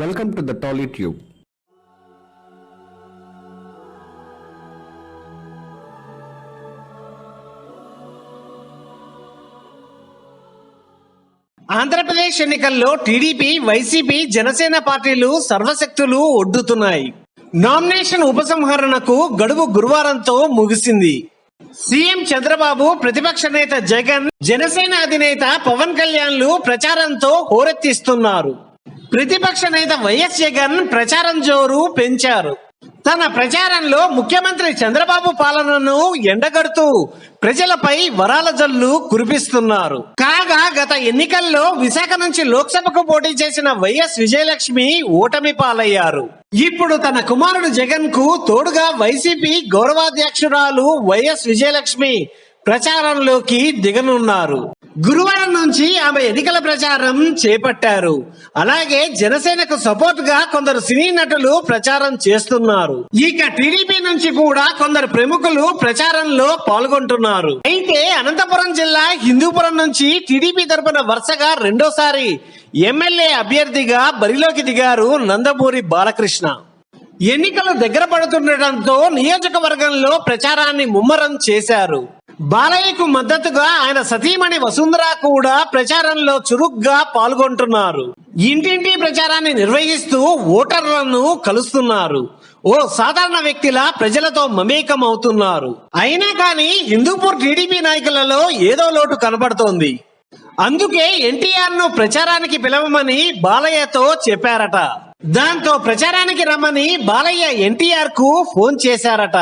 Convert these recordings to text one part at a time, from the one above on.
Welcome to the Tolly tube Andhra Pradesh ఎన్నికల్లో TDP YCP Janasena పార్టీలు సర్వశక్తులు ఒడ్డుతున్నాయి. నామినేషన్ ఉపసంహరణకు గడువు గురువారంతో ముగిసింది. సీఎం చంద్రబాబు ప్రతిపక్ష నేత జగన్ జనసేన అధినేత పవన్ కళ్యాణ్లు ప్రచారంతో హోరెత్తిస్తున్నారు. ప్రతిపక్ష నేత వైఎస్ జగన్ ప్రచారం జోరు పెంచారు. తన ప్రచారంలో ముఖ్యమంత్రి చంద్రబాబు పాలనను ఎండగడుతూ ప్రజలపై వరాల జల్లు కురిపిస్తున్నారు. కాగా గత ఎన్నికల్లో విశాఖ నుంచి లోక్సభకు పోటీ చేసిన వైఎస్ విజయలక్ష్మి ఓటమి పాలయ్యారు. ఇప్పుడు తన కుమారుడు జగన్కు తోడుగా వైసీపీ గౌరవాధ్యక్షురాలు వైఎస్ విజయలక్ష్మి ప్రచారంలోకి దిగనున్నారు. గురువారం నుంచి ఆమె ఎన్నికల ప్రచారం చేపట్టారు. అలాగే జనసేనకు సపోర్ట్గా కొందరు సినీ నటులు ప్రచారం చేస్తున్నారు. ఇక టీడీపీ నుంచి కూడా కొందరు ప్రముఖులు ప్రచారంలో పాల్గొంటున్నారు. అయితే అనంతపురం జిల్లా హిందూపురం నుంచి టీడీపీ తరపున వరుసగా రెండోసారి ఎమ్మెల్యే అభ్యర్థిగా బరిలోకి దిగారు నందమూరి బాలకృష్ణ. ఎన్నికలు దగ్గర పడుతుండటంతో నియోజకవర్గంలో ప్రచారాన్ని ముమ్మరం చేశారు. బాలయ్యకు మద్దతుగా ఆయన సతీమణి వసుంధర కూడా ప్రచారంలో చురుగ్గా పాల్గొంటున్నారు. ఇంటింటి ప్రచారాన్ని నిర్వహిస్తూ ఓటర్లను కలుస్తున్నారు. ఓ సాధారణ వ్యక్తిలా ప్రజలతో మమేకం అవుతున్నారు అయినా కానీ హిందూపూర్ టీడీపీ నాయకులలో ఏదో లోటు కనబడుతోంది. అందుకే ఎన్టీఆర్ను ప్రచారానికి పిలవమని బాలయ్యతో చెప్పారట. దాంతో ప్రచారానికి రమ్మని బాలయ్య ఎన్టీఆర్కు ఫోన్ చేశారట.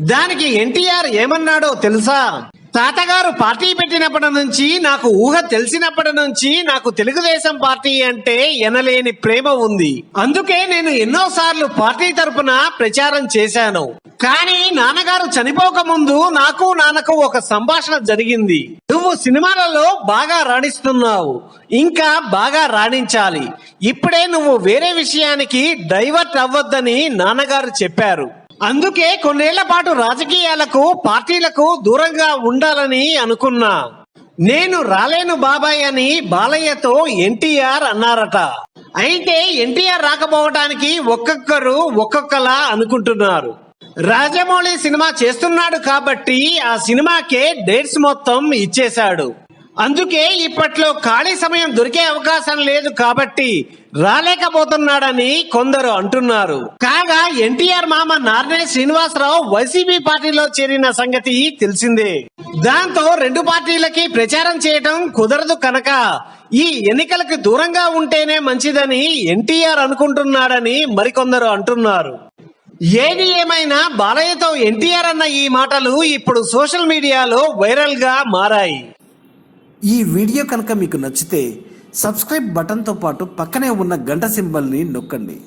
దానికి ఎన్టీఆర్ ఏమన్నాడో తెలుసా? తాతగారు పార్టీ పెట్టినప్పటి నుంచి నాకు ఊహ తెలిసినప్పటి నుంచి నాకు తెలుగుదేశం పార్టీ అంటే ఎనలేని ప్రేమ ఉంది. అందుకే నేను ఎన్నో సార్లు పార్టీ తరపున ప్రచారం చేశాను. కానీ నాన్నగారు చనిపోక ముందు నాకు నాన్నకు ఒక సంభాషణ జరిగింది. నువ్వు సినిమాలలో బాగా రాణిస్తున్నావు. ఇంకా బాగా రాణించాలి. ఇప్పుడే నువ్వు వేరే విషయానికి డైవర్ట్ అవ్వద్దని నాన్నగారు చెప్పారు. అందుకే కొన్నేళ్ళ పాటు రాజకీయాలకు పార్టీలకు దూరంగా ఉండాలని అనుకున్నా. నేను రాలేను బాబాయ్ అని బాలయ్యతో ఎన్టీఆర్ అన్నారట. అయితే ఎన్టీఆర్ రాకపోవటానికి ఒక్కొక్కరు ఒక్కొక్కలా అనుకుంటున్నారు. రాజమౌళి సినిమా చేస్తున్నాడు కాబట్టి ఆ సినిమాకే డేట్స్ మొత్తం ఇచ్చేశాడు. అందుకే ఇప్పట్లో ఖాళీ సమయం దొరికే అవకాశం లేదు కాబట్టి రాలేకపోతున్నాడని కొందరు అంటున్నారు. కాగా ఎన్టీఆర్ మామ నార్నే శ్రీనివాసరావు వైసీపీ పార్టీలో చేరిన సంగతి తెలిసిందే. దాంతో రెండు పార్టీలకి ప్రచారం చేయటం కుదరదు కనుక ఈ ఎన్నికలకు దూరంగా ఉంటేనే మంచిదని ఎన్టీఆర్ అనుకుంటున్నాడని మరికొందరు అంటున్నారు. ఏది ఏమైనా బాలయ్యతో ఎన్టీఆర్ అన్న ఈ మాటలు ఇప్పుడు సోషల్ మీడియాలో వైరల్గా మారాయి. ఈ వీడియో కనుక మీకు నచ్చితే సబ్స్క్రైబ్ బటన్తో పాటు పక్కనే ఉన్న గంట సింబల్ని నొక్కండి.